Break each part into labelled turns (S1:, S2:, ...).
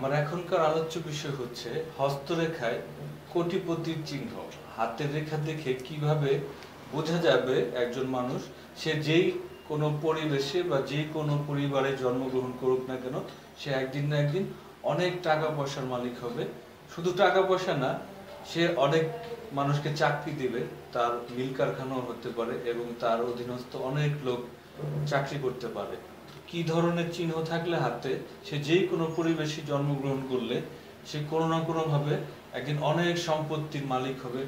S1: আমার এখনকার আলোচ্য বিষয় হচ্ছে হস্তরেখায় কোটিপতির চিহ্ন। হাতের রেখা দেখে কীভাবে বোঝা যাবে একজন মানুষ? সে যেই কোনো পরিবেশে বা যে কোনো পরিবারে জন্মগ্রহণ করুক না কেন, সে একদিন না একদিন অনেক টাকা পয়সার মালিক হবে। শুধু টাকা পয়সা না, সে অনেক মানুষকে চাকরি দিবে, তার মিল কারখানাও হতে পারে এবং তার অধীনস্থ অনেক লোক চাকরি করতে পারে। কি ধরনের চিহ্ন থাকলে হাতে, সে যেই কোনো পরিবেশে জন্মগ্রহণ করলে, সে কোনো না কোনোভাবে একদিন অনেক সম্পত্তির মালিক হবে।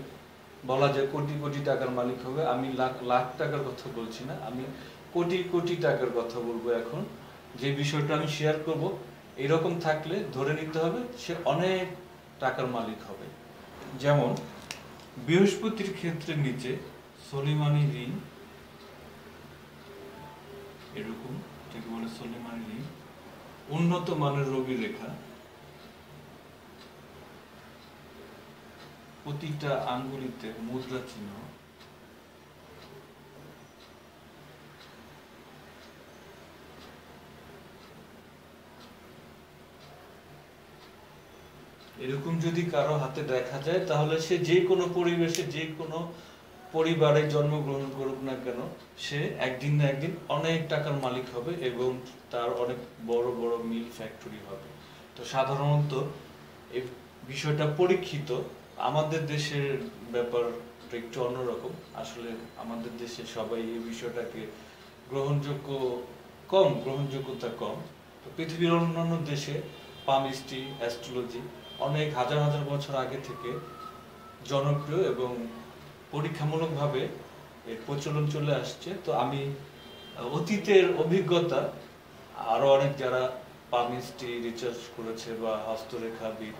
S1: বলা যায় কোটি কোটি টাকার মালিক হবে। আমি লাখ লাখ টাকার কথা বলছি না। আমি কোটি কোটি টাকার কথা বলব এখন। যে বিষয়টা আমি শেয়ার করব, এরকম থাকলে ধরে নিতে হবে সে অনেক টাকার মালিক হবে। যেমন, বৃহস্পতির ক্ষেত্রে নিচে সলিমানি ঋণ, এরকম ঠিক বলে সলিমানি উন্নত মানের রবি রেখা। প্রতিটা আঙ্গুলিতে মুদ্রা চিহ্ন। এরকম যদি কারও হাতে দেখা যায়, তাহলে সে যে কোনো পরিবেশে, যে কোনো পরিবারে জন্মগ্রহণ করুক না কেন, সে একদিন না একদিন অনেক টাকার মালিক হবে এবং তার অনেক বড় বড় মিল ফ্যাক্টরি হবে। তো সাধারণত এই বিষয়টা পরীক্ষিত। আমাদের দেশের ব্যাপার একটু অন্যরকম। আসলে আমাদের দেশে সবাই এই বিষয়টাকে গ্রহণযোগ্য কম, গ্রহণযোগ্যতা কম। তো পৃথিবীর অন্যান্য দেশে পামিস্ট্রি, অ্যাস্ট্রোলজি অনেক হাজার হাজার বছর আগে থেকে জনপ্রিয় এবং পরীক্ষামূলকভাবে এর প্রচলন চলে আসছে। তো আমি অতীতের অভিজ্ঞতা, আরও অনেক যারা পামিস্ট্রি রিসার্চ করেছে বা হস্তরেখাবিদ,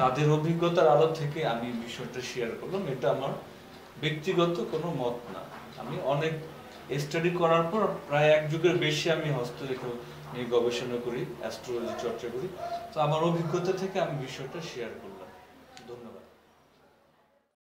S1: তাদের অভিজ্ঞতার আলো থেকে আমি বিষয়টা শেয়ার করলাম। এটা আমার ব্যক্তিগত কোনো মত না। আমি অনেক স্টাডি করার পর প্রায় এক যুগের বেশি আমি হস্তরেখা নিয়ে গবেষণা করি অ্যাস্ট্রোলজি চর্চা করি। তো আমার অভিজ্ঞতা থেকে আমি বিষয়টা শেয়ার করলাম।